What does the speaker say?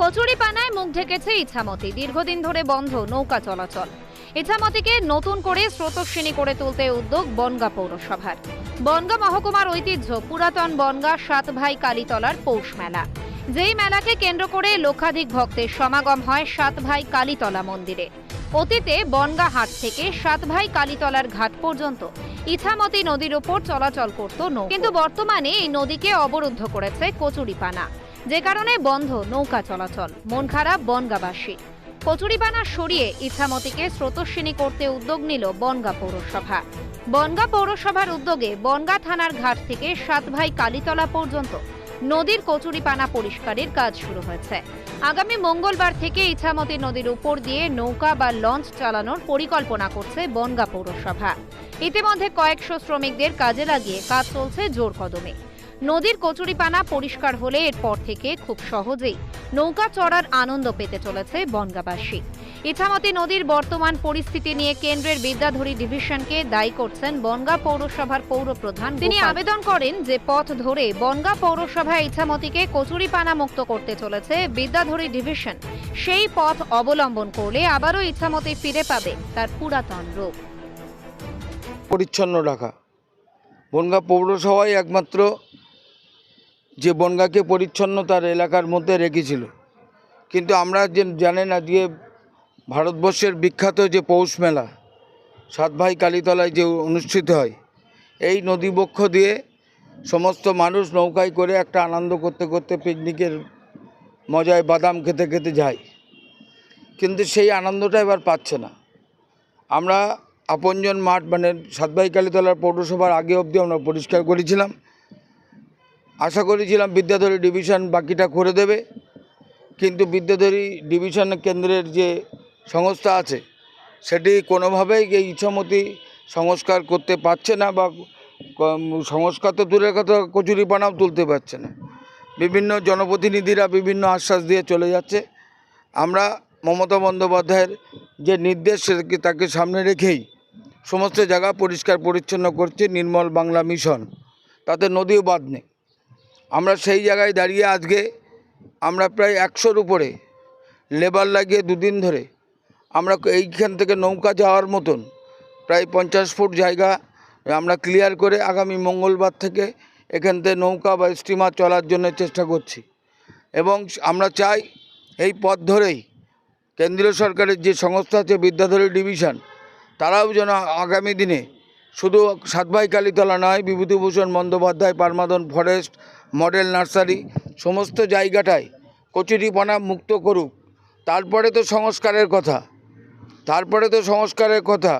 কচুরিপানায় মুখ ঢেকেছে ইছামতি। দীর্ঘদিন ধরে বন্ধ, নৌকা চলাচল। ইছামতিকে নতুন করে স্রোতস্বিনী করে তুলতে উদ্যোগ বনগা পৌরসভার। বনগা মহকুমার ঐতিহ্য, পুরাতন বনগা সাত ভাই কালীতলার পৌষ মেলা। যেই মেলাকে কেন্দ্র করে লক্ষাধিক ভক্তের সমাগম হয় সাত ভাই কালীতলা মন্দিরে। অতীতে বনগা হাট থেকে সাত ভাই কালীতলার ঘাট পর্যন্ত ইছামতি নদীর ওপর চলাচল করত নৌ কিন্তু বর্তমানে এই নদীকে অবরুদ্ধ করেছে কচুরিপানা। যে কারণে বন্ধ নৌকা চলাচল। মন খারাপ, বনগাবাসী। কচুরিপানা সরিয়ে ইছামতিকে স্রোতস্বিনী করতে উদ্যোগ নিল বনগা পৌরসভা। বনগা পৌরসভার উদ্যোগে বনগা থানার ঘাট থেকে সাত ভাই কালীতলা পর্যন্ত নদীর কচুরিপানা পরিষ্কারের কাজ শুরু হয়েছে। আগামী মঙ্গলবার থেকে ইছামতি নদীর উপর দিয়ে নৌকা বা লঞ্চ চালানোর পরিকল্পনা করছে বনগা পৌরসভা। ইতিমধ্যে কয়েকশো শ্রমিকদের কাজে লাগিয়ে কাজ চলছে জোর কদমে। নদীর কচুরিপানা পরিষ্কার হলে এরপর থেকে খুব সহজেই নৌকা চড়ার আনন্দ পেতে চলেছে বনগাবাসী। ইছামতি নদীর বর্তমান পরিস্থিতি নিয়ে কেন্দ্রের বিদ্যাধরী ডিভিশনকে দায়ী করছেন বনগা পৌরসভার পৌরপ্রধান তিনি আবেদন করেন যে পথ ধরে বনগা পৌরসভা ইছামতিকে কচুরিপানা মুক্ত করতে চলেছে বিদ্যাধরী ডিভিশন। সেই পথ অবলম্বন করলে আবারও ইছামতি ফিরে পাবে তার পুরাতন রূপ। পরিচ্ছন্ন রাখা বনগা পৌরসভাই একমাত্র যে বনগাকে পরিচ্ছন্ন তার এলাকার মধ্যে রেখেছিল। কিন্তু আমরা যে জানেন না যে ভারতবর্ষের বিখ্যাত যে পৌষ মেলা, সাত ভাই কালীতলায় যে অনুষ্ঠিত হয়, এই নদীবক্ষ দিয়ে সমস্ত মানুষ নৌকায় করে একটা আনন্দ করতে করতে পিকনিকের মজায় বাদাম খেতে খেতে যায়। কিন্তু সেই আনন্দটা এবার পাচ্ছে না। আমরা আপনজন মাঠ মানে সাতভাই কালীতলার পৌরসভার আগে অবধি আমরা পরিষ্কার করেছিলাম। আশা করেছিলাম বিদ্যাধরী ডিভিশন বাকিটা করে দেবে, কিন্তু বিদ্যাধরী ডিভিশন কেন্দ্রের যে সংস্থা আছে, সেটি কোনোভাবেই এই ইচ্ছামতি সংস্কার করতে পারছে না বা সংস্কার তো দূরের কথা, কচুরিপানাও তুলতে পারছে না। বিভিন্ন জনপ্রতিনিধিরা বিভিন্ন আশ্বাস দিয়ে চলে যাচ্ছে। আমরা মমতা বন্দ্যোপাধ্যায়ের যে নির্দেশ, সেটাকে তাকে সামনে রেখেই সমস্ত জায়গা পরিষ্কার পরিচ্ছন্ন করছে, নির্মল বাংলা মিশন। তাতে নদীও বাদ নেই। আমরা সেই জায়গায় দাঁড়িয়ে আজকে আমরা প্রায় একশোর উপরে লেবার লাগিয়ে দুদিন ধরে আমরা এইখান থেকে নৌকা যাওয়ার মতন প্রায় পঞ্চাশ ফুট জায়গা আমরা ক্লিয়ার করে আগামী মঙ্গলবার থেকে এখান থেকে নৌকা বা স্টিমার চলার জন্য চেষ্টা করছি। এবং আমরা চাই এই পথ ধরেই কেন্দ্রীয় সরকারের যে সংস্থা আছে বিদ্যাধরী ডিভিশন তারাও যেন আগামী দিনে শুধু সাতভাই কালীতলা নয়, Bibhutibhushan Bandyopadhyay, Parmadan forest model nursery, সমস্ত জায়গাটায় কচুরিপানা মুক্ত করুক। তারপরে তো সংস্কারের কথা। তারপরে তো সংস্কারের কথা।